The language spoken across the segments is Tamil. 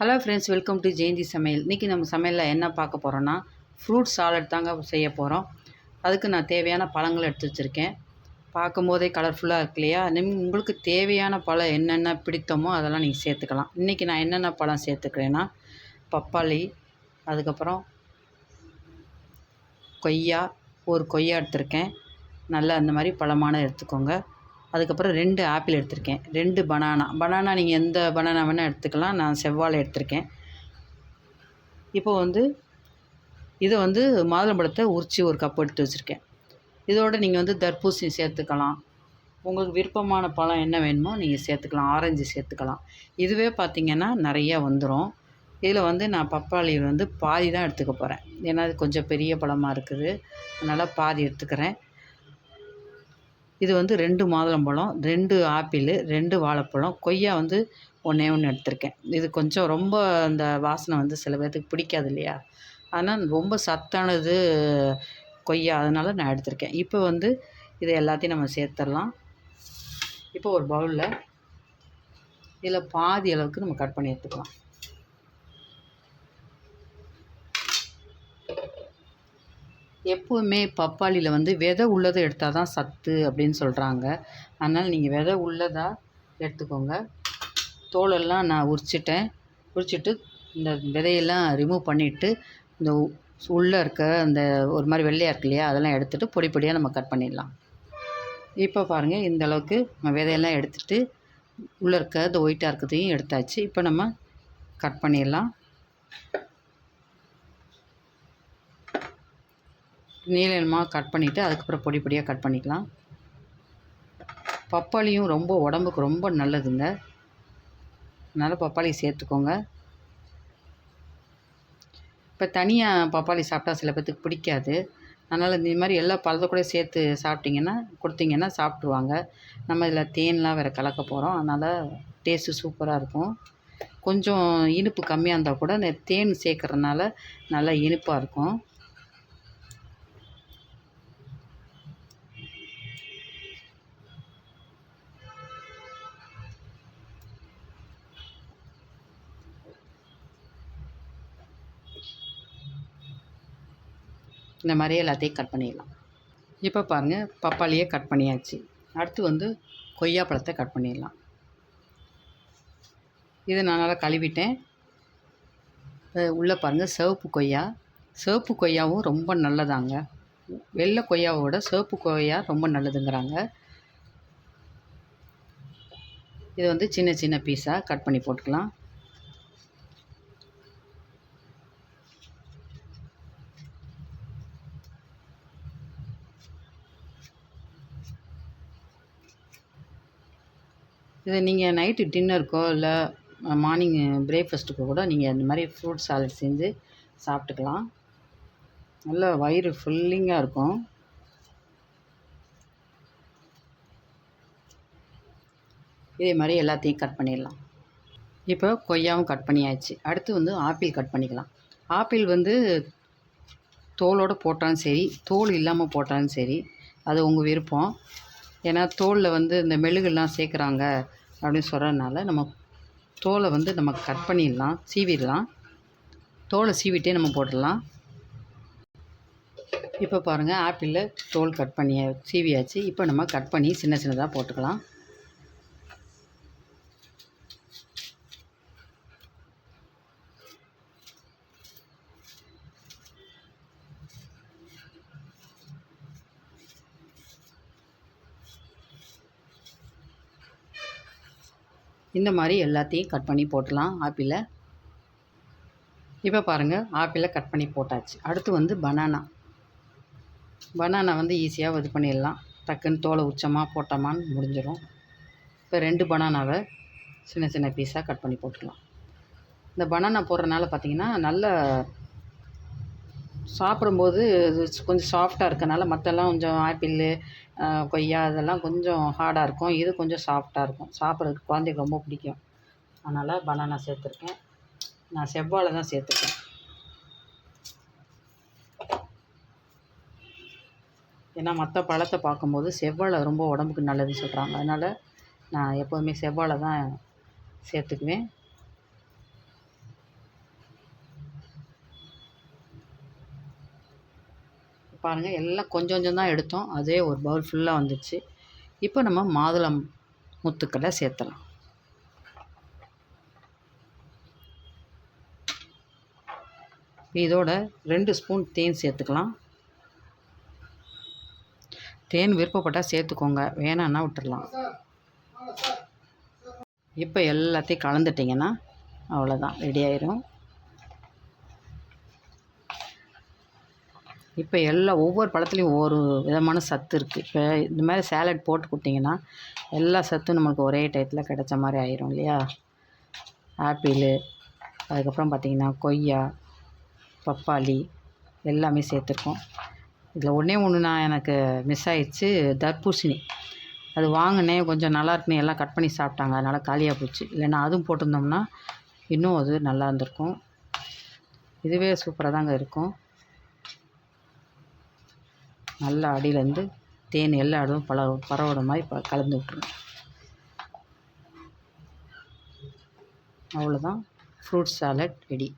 Hello friends welcome to Jayanthi சமையல் இன்றைக்கி நம்ம சமையலில் என்ன பார்க்க போகிறோன்னா ஃப்ரூட் சாலட் தாங்க செய்ய போகிறோம் அதுக்கு நான் தேவையான பழங்களை எடுத்து வச்சுருக்கேன். பார்க்கும்போதே கலர்ஃபுல்லாக இருக்கு இல்லையா? நிம் உங்களுக்கு தேவையான பழம் என்னென்ன பிடித்தமோ அதெல்லாம் நீங்கள் சேர்த்துக்கலாம். இன்றைக்கி நான் என்னென்ன பழம் சேர்த்துக்கிறேன்னா பப்பாளி அதுக்கப்புறம் கொய்யா ஒரு கொய்யா எடுத்திருக்கேன். நல்லா அந்த மாதிரி பழமான எடுத்துக்கோங்க. அதுக்கப்புறம் ரெண்டு ஆப்பிள் எடுத்திருக்கேன். ரெண்டு பனானா. பனானா நீங்கள் எந்த பனானா வேணால் எடுத்துக்கலாம். நான் செவ்வாழை எடுத்திருக்கேன். இப்போ வந்து இதை வந்து மாதுளம்பழத்தை உரித்து ஒரு கப் எடுத்து வச்சுருக்கேன். இதோடு நீங்கள் வந்து தர்பூசணி சேர்த்துக்கலாம். உங்களுக்கு விருப்பமான பழம் என்ன வேணுமோ நீங்கள் சேர்த்துக்கலாம். ஆரஞ்சு சேர்த்துக்கலாம். இதுவே பார்த்திங்கன்னா நிறையா வந்துடும் இதில் வந்து நான் பப்பாளி வந்து பாதி தான் எடுத்துக்க போகிறேன் ஏன்னா அது கொஞ்சம் பெரிய பழமாக இருக்குது. அதனால் பாதி எடுத்துக்கிறேன். இது வந்து ரெண்டு மாதுளம்பழம் ரெண்டு ஆப்பிள் ரெண்டு வாழைப்பழம். கொய்யா வந்து ஒன்றே ஒன்று எடுத்திருக்கேன். இது கொஞ்சம் ரொம்ப அந்த வாசனை வந்து சில பேர்த்துக்கு பிடிக்காது இல்லையா? ஆனால் ரொம்ப சத்தானது கொய்யா. அதனால் நான் எடுத்திருக்கேன். இப்போ வந்து இதை எல்லாத்தையும் நம்ம சேர்த்துடலாம். இப்போ ஒரு பவுலில் இதில் பாதி அளவுக்கு நம்ம கட் பண்ணி எடுத்துக்கலாம். எப்போவுமே பப்பாளியில் வந்து விதை உள்ளதை எடுத்தால் தான் சத்து அப்படின்னு சொல்கிறாங்க அதனால் நீங்கள் விதை உள்ளதாக எடுத்துக்கோங்க. தோலெல்லாம் நான் உரிச்சிட்டேன். உரிச்சிட்டு இந்த விதையெல்லாம் ரிமூவ் பண்ணிவிட்டு இந்த உள்ளே இருக்க அந்த ஒரு மாதிரி வெள்ளையாக இருக்கு இல்லையா அதெல்லாம் எடுத்துகிட்டு பொடி பொடியாக நம்ம கட் பண்ணிடலாம். இப்போ பாருங்கள் இந்த அளவுக்கு நம்ம விதையெல்லாம் எடுத்துகிட்டு உள்ளே இருக்க இந்த ஒயிட்டாக இருக்கிறதையும் எடுத்தாச்சு. இப்போ நம்ம கட் பண்ணிடலாம். நீளமாக கட் பண்ணிவிட்டு அதுக்கப்புறம் பொடி பொடியாக கட் பண்ணிக்கலாம். பப்பாளியும் ரொம்ப உடம்புக்கு ரொம்ப நல்லதுங்க. அதனால் பப்பாளி சேர்த்துக்கோங்க. இப்போ தனியாக பப்பாளி சாப்பிட்டா சில பேர்த்துக்கு பிடிக்காது. அதனால் இந்த மாதிரி எல்லா பழத்தை கூட சேர்த்து சாப்பிட்டிங்கன்னா கொடுத்தீங்கன்னா சாப்பிட்ருவாங்க நம்ம இதில் தேன்லாம் வேறு கலக்க போகிறோம் அதனால் டேஸ்ட்டு சூப்பராக இருக்கும். கொஞ்சம் இனிப்பு கம்மியாக இருந்தால் கூட இந்த தேன் சேர்க்குறதுனால நல்லா இனிப்பாக இருக்கும். இந்த மாதிரி எல்லாத்தையும் கட் பண்ணிடலாம். இப்போ பாருங்கள் பப்பாளியே கட் பண்ணியாச்சு. அடுத்து வந்து கொய்யா பழத்தை கட் பண்ணிடலாம். இது நான் நல்லா கழுவிட்டேன். உள்ளே பாருங்கள் சிவப்பு கொய்யா. சிவப்பு கொய்யாவும் ரொம்ப நல்லதாங்க. வெள்ளை கொய்யாவோட சிவப்பு கொய்யா ரொம்ப நல்லதுங்கிறாங்க. இது வந்து சின்ன சின்ன பீஸாக கட் பண்ணி போட்டுக்கலாம். இதை நீங்கள் நைட்டு டின்னருக்கோ இல்லை மார்னிங் பிரேக்ஃபாஸ்ட்டுக்கோ கூட நீங்கள் இந்த மாதிரி ஃப்ரூட் சாலட் செஞ்சு சாப்பிட்டுக்கலாம். நல்ல வயிறு ஃபுல்லிங்காக இருக்கும். இதே மாதிரி எல்லாத்தையும் கட் பண்ணிடலாம். இப்போ கொய்யாவும் கட் பண்ணியாச்சு. அடுத்து வந்து ஆப்பிள் கட் பண்ணிக்கலாம். ஆப்பிள் வந்து தோலோடு போட்டாலும் சரி தோல் இல்லாமல் போட்டாலும் சரி அது உங்கள் விருப்பம். ஏன்னா தோலில் வந்து இந்த மெழுகுலாம் சேர்க்குறாங்க அப்படின்னு சொல்கிறதுனால நம்ம தோலை வந்து நம்ம கட் பண்ணிடலாம் சீவிடலாம். தோலை சீவிட்டே நம்ம போட்டுடலாம். இப்போ பாருங்கள் ஆப்பிளில் தோல் கட் பண்ணி சீவியாச்சு. இப்போ நம்ம கட் பண்ணி சின்ன சின்னதாக போட்டுக்கலாம். இந்த மாதிரி எல்லாத்தையும் கட் பண்ணி போட்டுடலாம் ஆப்பிளை. இப்போ பாருங்கள் ஆப்பிளை கட் பண்ணி போட்டாச்சு. அடுத்து வந்து பனானா பனானா வந்து ஈஸியாக இது பண்ணிடலாம். டக்குன்னு தோலை உச்சமாக போட்டோமான்னு முடிஞ்சிடும் இப்போ ரெண்டு பனானாவை சின்ன சின்ன பீஸாக கட் பண்ணி போட்டுக்கலாம். இந்த பனானா போடுறதுனால பார்த்திங்கன்னா நல்ல சாப்பிடும்போது கொஞ்சம் சாஃப்டாக இருக்கனால மற்றெல்லாம் கொஞ்சம் ஆப்பிள் கொய்யா இதெல்லாம் கொஞ்சம் ஹார்டாக இருக்கும். இது கொஞ்சம் சாஃப்டாக இருக்கும். சாப்பிட்றதுக்கு குழந்தைக்கு ரொம்ப பிடிக்கும். அதனால் பனானா சேர்த்துருக்கேன். நான் செவ்வாழை தான் சேர்த்துருக்கேன். ஏன்னா மற்ற பழத்தை பார்க்கும்போது செவ்வாழை ரொம்ப உடம்புக்கு நல்லதுன்னு சொல்கிறாங்க அதனால் நான் எப்போதுமே செவ்வாழை தான் சேர்த்துக்குவேன். பாருங்கள் எல்லாம் கொஞ்சம் கொஞ்சம் தான் எடுத்தோம். அதே ஒரு பவுல் ஃபுல்லாக வந்துச்சு. இப்போ நம்ம மாதுளம் முத்துக்களை சேர்த்தலாம் இதோட ரெண்டு ஸ்பூன் தேன் சேர்த்துக்கலாம். தேன் விருப்பப்பட்டால் சேர்த்துக்கோங்க. வேணான்னா விட்டுறலாம் இப்போ எல்லாத்தையும் கலந்துட்டிங்கன்னா அவ்வளோதான் ரெடி ஆயிரும். இப்போ எல்லா ஒவ்வொரு பழத்துலேயும் ஒவ்வொரு விதமான சத்து இருக்குது இப்போ இந்த மாதிரி சேலட் போட்டு கொடுத்தீங்கன்னா எல்லா சத்தும் நம்மளுக்கு ஒரே டயத்தில் கிடைச்ச மாதிரி ஆயிரும் இல்லையா? ஆப்பிளு அதுக்கப்புறம் பார்த்திங்கன்னா கொய்யா பப்பாளி எல்லாமே சேர்த்துருக்கோம். இதில் ஒன்றே ஒன்று நான் எனக்கு மிஸ் ஆயிடுச்சு தர்பூசணி. அது வாங்கினேன் கொஞ்சம் நல்லா இருக்குன்னு எல்லாம் கட் பண்ணி சாப்பிட்டாங்க. அதனால் காலியாக போச்சு. இல்லைன்னா அதுவும் போட்டிருந்தோம்னா இன்னும் அது நல்லா இருந்திருக்கும். இதுவே சூப்பராக தாங்க இருக்கும். நல்லா அடியிலேருந்து தேன் எல்லா இடமும் பல பரவுற மாதிரி ப கலந்து விட்ருங்க அவ்வளோதான். ஃப்ரூட் சாலட் ரெடி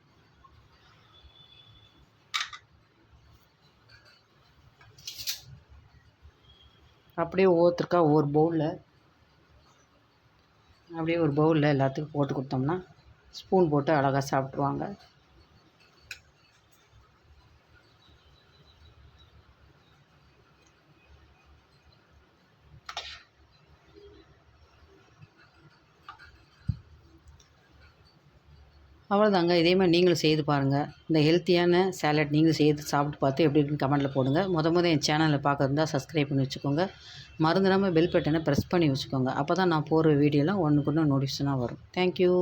அப்படியே ஒவ்வொருத்தருக்கா ஒவ்வொரு பவுலில் அப்படியே ஒரு பவுலில் எல்லாத்துக்கும் போட்டு கொடுத்தோம்னா ஸ்பூன் போட்டு அழகாக சாப்பிட்ருவாங்க அவ்வளோதாங்க இதே மாதிரி நீங்களும் செய்து பாருங்கள் இந்த ஹெல்த்தியான சேலட் நீங்களும் செய்து சாப்பிட்டு பார்த்து எப்படி இருக்குன்னு கமெண்ட்டில் போடுங்க. முத முத என் சேனலில் பார்க்குறதா சப்ஸ்கிரைப் பண்ணி வச்சுக்கோங்க. மறந்துடாமல் பெல் பட்டனை ப்ரெஸ் பண்ணி வச்சுக்கோங்க. அப்போ தான் நான் போடுற வீடியோலாம் ஒன்றுக்கு ஒன்று நோட்டிஃபிகேஷனாக வரும். தேங்க்யூ